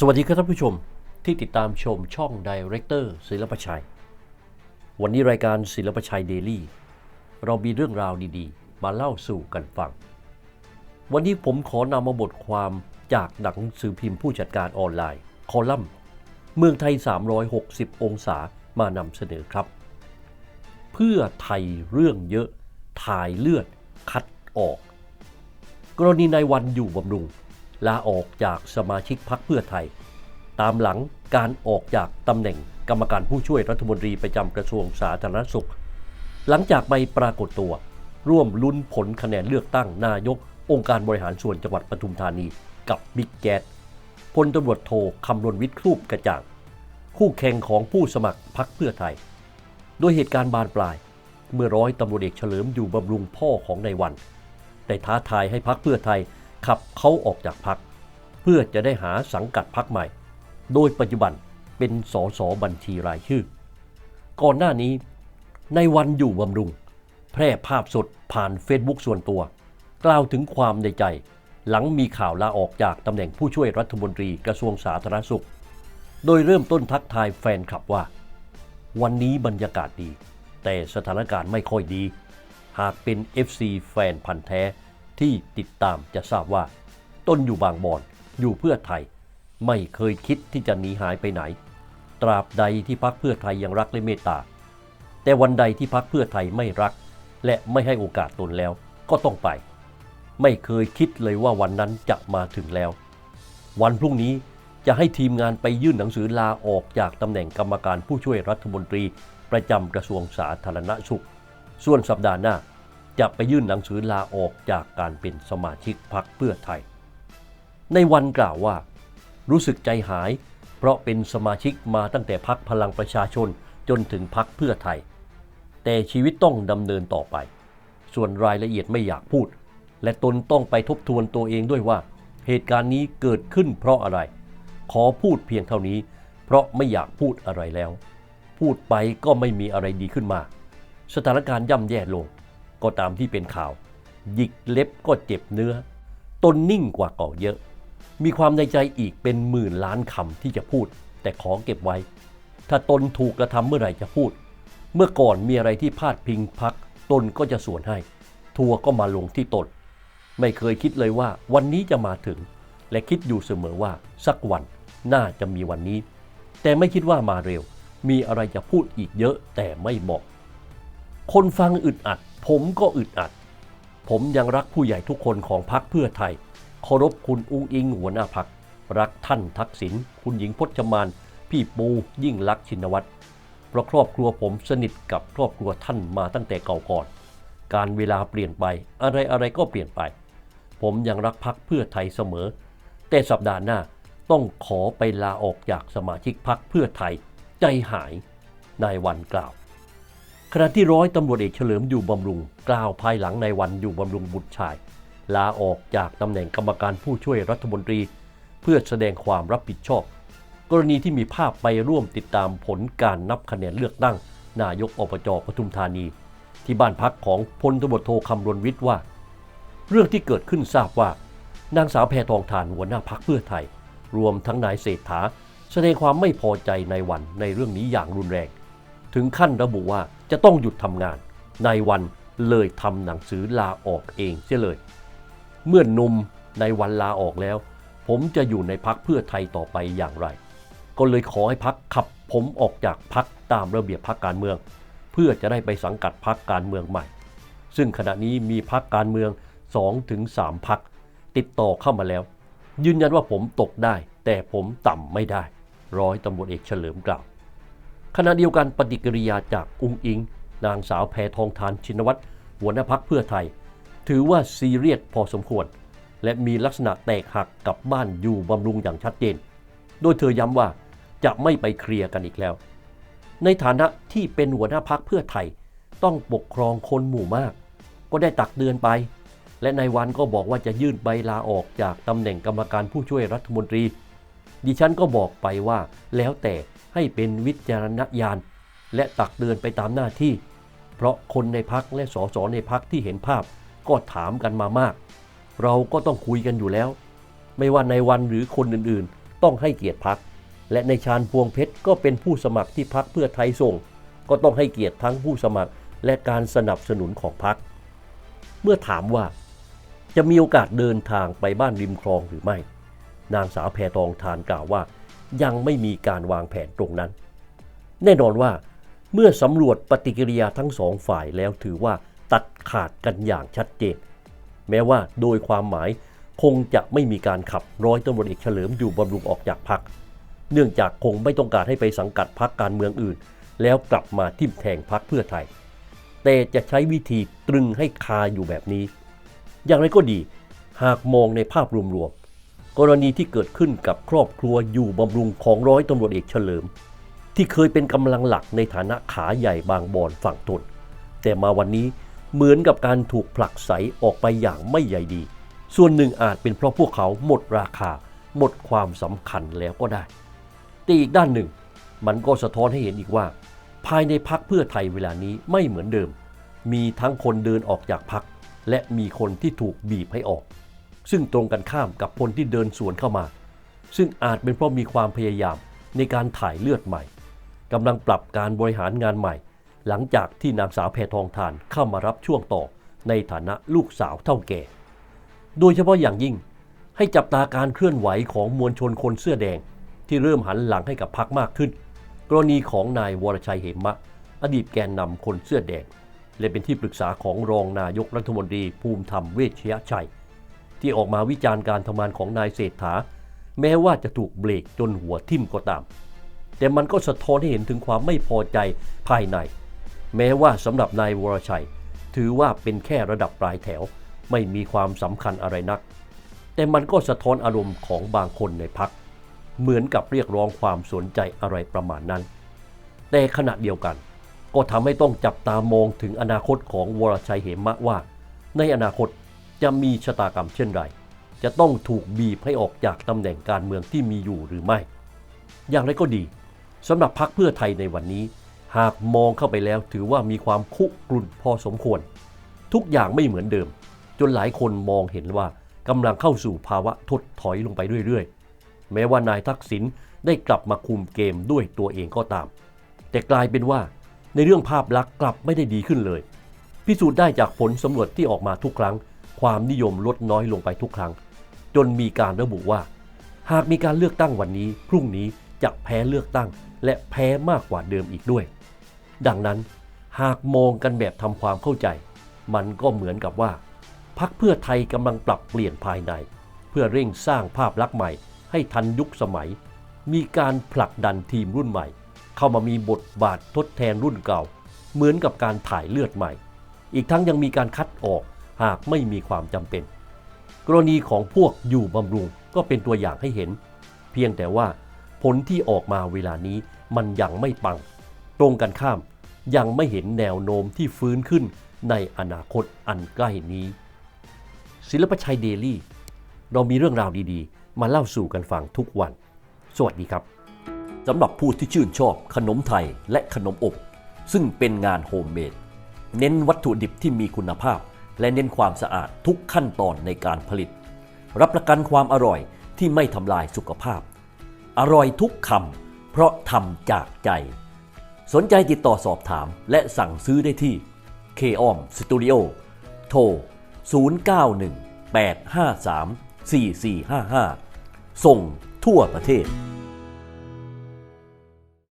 สวัสดีครับท่านผู้ชมที่ติดตามชมช่อง Director ศิลปชัย วันนี้รายการศิลปชัยเดลี่ เรามีเรื่องราวดีๆ มาเล่าสู่กันฟัง วันนี้ผมขอนำมาบทความจากหนังสือพิมพ์ผู้จัดการออนไลน์ คอลัมน์ เมืองไทย 360 องศามานำเสนอครับ เพื่อไทยเรื่องเยอะ ถ่ายเลือด คัดออก กรณีนายวันอยู่บำรุง ลาออกจากสมาชิกพรรคเพื่อไทย ตามหลังการออกจากตำแหน่งกรรมการผู้ช่วยรัฐมนตรีประจำกระทรวงสาธารณสุข หลังจากไปปรากฏตัว ร่วมลุ้นผลคะแนนเลือกตั้งนายก องค์การบริหารส่วนจังหวัดปทุมธานี กับบิ๊กแจ๊ดพลตำรวจโทคำรณวิทย์ครูปกระจ่าง คู่แข่งของผู้สมัครพรรคเพื่อไทย โดยเหตุการณ์บานปลาย เมื่อร้อยตำรวจเอกเฉลิมอยู่บำรุงพ่อของนายวันได้ท้าทายให้พรรคเพื่อไทย ขับเขาออกจากพรรคเพื่อจะได้หาสังกัดพรรคใหม่ โดยปัจจุบันเป็นสสบัญชีรายชื่อ ก่อนหน้านี้ในวันอยู่บำรุง แพร่ภาพสดผ่านเฟซบุ๊กส่วนตัว กล่าวถึงความในใจ หลังมีข่าวลาออกจากตำแหน่งผู้ช่วยรัฐมนตรีกระทรวงสาธารณสุข โดยเริ่มต้นทักทายแฟนคลับว่า วันนี้บรรยากาศดี แต่สถานการณ์ไม่ค่อยดี หากเป็น FC แฟนพันธ์แท้ ที่ติดตามจะทราบว่า ต้นอยู่บางบอนอยู่เพื่อไทย ไม่เคยคิดที่จะหนีหายไปไหน ตราบใดที่พักเพื่อไทยยังรักและเมตตา แต่วันใดที่พักเพื่อไทยไม่รัก และไม่ให้โอกาสตนแล้วก็ต้องไป ไม่เคยคิดเลยว่าวันนั้นจะมาถึงแล้ว วันพรุ่งนี้จะให้ทีมงานไปยื่นหนังสือลาออกจากตำแหน่งกรรมการผู้ช่วยรัฐมนตรี ประจำกระทรวงสาธารณสุข ส่วนสัปดาห์หน้า จะไปยื่นหนังสือลาออกจากการเป็นสมาชิกพรรคเพื่อไทย ในวันกล่าวว่า รู้สึกใจหาย เพราะเป็นสมาชิกมาตั้งแต่พรรคพลังประชาชนจนถึงพรรคเพื่อไทย แต่ชีวิตต้องดำเนินต่อไป ส่วนรายละเอียดไม่อยากพูด และตนต้องไปทบทวนตัวเองด้วยว่า เหตุการณ์นี้เกิดขึ้นเพราะอะไร ขอพูดเพียงเท่านี้ เพราะไม่อยากพูดอะไรแล้ว พูดไปก็ไม่มีอะไรดีขึ้นมา สถานการณ์ย่ำแย่ลง ก็ตามที่เป็นข่าว หยิกเล็บก็เจ็บเนื้อ ตนนิ่งกว่าเก่าเยอะ มีความในใจอีกเป็นหมื่นล้านคำที่จะพูด แต่ขอเก็บไว้ ถ้าตนถูกกระทำเมื่อไหร่จะพูด เมื่อก่อนมีอะไรที่พาดพิงพัก ตนก็จะสวนให้ ทัวร์ก็มาลงที่ตน ไม่เคยคิดเลยว่าวันนี้จะมาถึง และคิดอยู่เสมอว่าสักวันน่าจะมีวันนี้ แต่ไม่คิดว่ามาเร็ว มีอะไรจะพูดอีกเยอะแต่ไม่เหมาะคนฟังอึดอัด ผมก็อึดอัด ผมยังรักผู้ใหญ่ทุกคนของพรรคเพื่อไทย เคารพคุณอุ้งอิงหัวหน้าพักรักท่านทักษิณคุณหญิงพจมาน พี่ปูยิ่งลักชินวัตรเพราะครอบครัวผมสนิทกับครอบครัวท่านมาตั้งแต่เก่าก่อน การเวลาเปลี่ยนไปอะไรอะไรก็เปลี่ยนไป ผมยังรักพักเพื่อไทยเสมอ แต่สัปดาห์หน้าต้องขอไปลาออกจากสมาชิกพักเพื่อไทย ใจหายนายวันกล่าว ขณะที่ร้อยตำรวจเอกเฉลิมอยู่บำรุง กล่าวภายหลังในวันอยู่บำรุงบุตรชาย ลาออกจากตำแหน่งกรรมการผู้ช่วยรัฐมนตรี เพื่อแสดงความรับผิดชอบ กรณีที่มีภาพไปร่วมติดตามผลการนับคะแนนเลือกตั้ง นายกอบจปทุมธานี ที่บ้านพักของพลตำรวจโทคำรณวิทย์ว่า เรื่องที่เกิดขึ้นทราบว่านางสาวแพทองทานหัวหน้าพักเพื่อไทย รวมทั้งนายเศรษฐาแสดงความไม่พอใจในวันในเรื่องนี้อย่างรุนแรง ถึงขั้นระบุว่า จะต้องหยุดทำงานนายวันเลยทำหนังสือลาออกเองเสียเลย เมื่อนุ่มในายวันลาออกแล้ว ผมจะอยู่ในพักเพื่อไทยต่อไปอย่างไร ก็เลยขอให้พักขับผมออกจากพักตามระเบียบพักการเมือง เพื่อจะได้ไปสังกัดพักการเมืองใหม่ ซึ่งขณะนี้มีพักการเมือง2ถึง3พักติดต่อเข้ามาแล้ว ยืนยันว่าผมตกได้ แต่ผมต่ำไม่ได้ ร้อยตำรวจเอกเฉลิมกล่าว ขณะเดียวกันปฏิกิริยาจากอุ้งอิง นางสาวแพทองทานชินวัตรหัวหน้าพักเพื่อไทย ถือว่าซีเรียสพอสมควร และมีลักษณะแตกหักกับบ้านอยู่บำรุงอย่างชัดเจน โดยเธอย้ำว่าจะไม่ไปเคลียร์กันอีกแล้ว ในฐานะที่เป็นหัวหน้าพักเพื่อไทย ต้องปกครองคนหมู่มาก ก็ได้ตักเตือนไป และในายวันก็บอกว่าจะยื่นใบลาออกจากตำแหน่งกรรมการผู้ช่วยรัฐมนตรี ดิฉันก็บอกไปว่าแล้วแต่ ให้เป็นวิจารณญาณ และตักเตือนไปตามหน้าที่ เพราะคนในพักและสสในพักที่เห็นภาพก็ถามกันมามาก เราก็ต้องคุยกันอยู่แล้ว ไม่ว่าในวันหรือคนอื่นๆ ต้องให้เกียรติพัก และในชาญพวงเพชรก็เป็นผู้สมัครที่พักเพื่อไทยส่ง ก็ต้องให้เกียรติทั้งผู้สมัครและการสนับสนุนของพัก เมื่อถามว่าจะมีโอกาสเดินทางไปบ้านริมคลองหรือไม่ นางสาวแพทองทานกล่าวว่า ยังไม่มีการวางแผนตรงนั้น แน่นอนว่าเมื่อสำรวจปฏิกิริยาทั้งสองฝ่ายแล้วถือว่าตัดขาดกันอย่างชัดเจน แม้ว่าโดยความหมายคงจะไม่มีการขับร้อยตำรวจเอกเฉลิมอยู่บำรุงออกจากพัก เนื่องจากคงไม่ต้องการให้ไปสังกัดพักการเมืองอื่น แล้วกลับมาทิ่มแทงพักเพื่อไทย แต่จะใช้วิธีตรึงให้คาอยู่แบบนี้ อย่างไรก็ดี หากมองในภาพรวม กรณีที่เกิดขึ้นกับครอบครัวอยู่บำรุงของร้อยตำรวจเอกเฉลิม ที่เคยเป็นกำลังหลักในฐานะขาใหญ่บางบอนฝั่งทนแต่มาวันนี้เหมือนกับการถูกผลักไสออกไปอย่างไม่ใยดี ส่วนหนึ่งอาจเป็นเพราะพวกเขาหมดราคา หมดความสำคัญแล้วก็ได้ แต่อีกด้านหนึ่ง มันก็สะท้อนให้เห็นอีกว่า ภายในพักเพื่อไทยเวลานี้ไม่เหมือนเดิม มีทั้งคนเดินออกจากพักและมีคนที่ถูกบีบให้ออก ซึ่งตรงกันข้ามกับคนที่เดินสวนเข้ามา ซึ่งอาจเป็นเพราะมีความพยายามในการถ่ายเลือดใหม่กำลังปรับการบริหารงานใหม่ หลังจากที่นางสาวแพทองทานเข้ามารับช่วงต่อในฐานะลูกสาวเท่าแก่ โดยเฉพาะอย่างยิ่งให้จับตาการเคลื่อนไหวของมวลชนคนเสื้อแดง ที่เริ่มหันหลังให้กับพักมากขึ้น กรณีของนายวรชัยเหมะ อดีตแกนนำคนเสื้อแดง และเป็นที่ปรึกษาของรองนายกรัฐมนตรีภูมิธรรมเวชยชัย ที่ออกมาวิจารณ์การทำงานของนายเศรษฐา แม้ว่าจะถูกเบรกจนหัวทิ่มก็ตาม แต่มันก็สะท้อนให้เห็นถึงความไม่พอใจภายใน แม้ว่าสำหรับนายวรชัย ถือว่าเป็นแค่ระดับปลายแถว ไม่มีความสำคัญอะไรนัก แต่มันก็สะท้อนอารมณ์ของบางคนในพัก เหมือนกับเรียกร้องความสนใจอะไรประมาณนั้น แต่ขณะเดียวกัน ก็ทำให้ต้องจับตามองถึงอนาคตของวรชัยเหมะว่า ในอนาคต จะมีชะตากรรมเช่นไร จะต้องถูกบีบให้ออกจากตำแหน่งการเมืองที่มีอยู่หรือไม่ อย่างไรก็ดีสำหรับพักเพื่อไทยในวันนี้ หากมองเข้าไปแล้วถือว่ามีความคุกรุ่นพอสมควร ทุกอย่างไม่เหมือนเดิม จนหลายคนมองเห็นว่ากำลังเข้าสู่ภาวะถดถอยลงไปเรื่อยๆ แม้ว่านายทักษิณได้กลับมาคุมเกมด้วยตัวเองก็ตาม แต่กลายเป็นว่าในเรื่องภาพลักษณ์กลับไม่ได้ดีขึ้นเลย พิสูจน์ได้จากผลสำรวจที่ออกมาทุกครั้ง ความนิยมลดน้อยลงไปทุกครั้ง จนมีการระบุว่า หากมีการเลือกตั้งวันนี้ พรุ่งนี้จะแพ้เลือกตั้ง และแพ้มากกว่าเดิมอีกด้วย ดังนั้นหากมองกันแบบทำความเข้าใจ มันก็เหมือนกับว่าพักเพื่อไทยกำลังปรับเปลี่ยนภายใน เพื่อเร่งสร้างภาพลักษณ์ใหม่ ให้ทันยุคสมัย มีการผลักดันทีมรุ่นใหม่ เข้ามามีบทบาททดแทนรุ่นเก่า เหมือนกับการถ่ายเลือดใหม่ อีกทั้งยังมีการคัดออก หากไม่มีความจำเป็น กรณีของพวกอยู่บำรุงก็เป็นตัวอย่างให้เห็น เพียงแต่ว่าผลที่ออกมาเวลานี้มันยังไม่ปัง ตรงกันข้ามยังไม่เห็นแนวโน้มที่ฟื้นขึ้นในอนาคตอันใกล้นี้ ศิลปชัยเดลี่ เรามีเรื่องราวดีๆ มาเล่าสู่กันฟังทุกวัน สวัสดีครับสำหรับผู้ที่ชื่นชอบขนมไทยและขนมอบ ซึ่งเป็นงานโฮมเมดเน้นวัตถุดิบที่มีคุณภาพ และเน้นความสะอาดทุกขั้นตอนในการผลิต รับประกันความอร่อยที่ไม่ทำลายสุขภาพ อร่อยทุกคำเพราะทำจากใจ สนใจติดต่อสอบถามและสั่งซื้อได้ที่ k o m Studio โทร 0918534455 ส่งทั่วประเทศ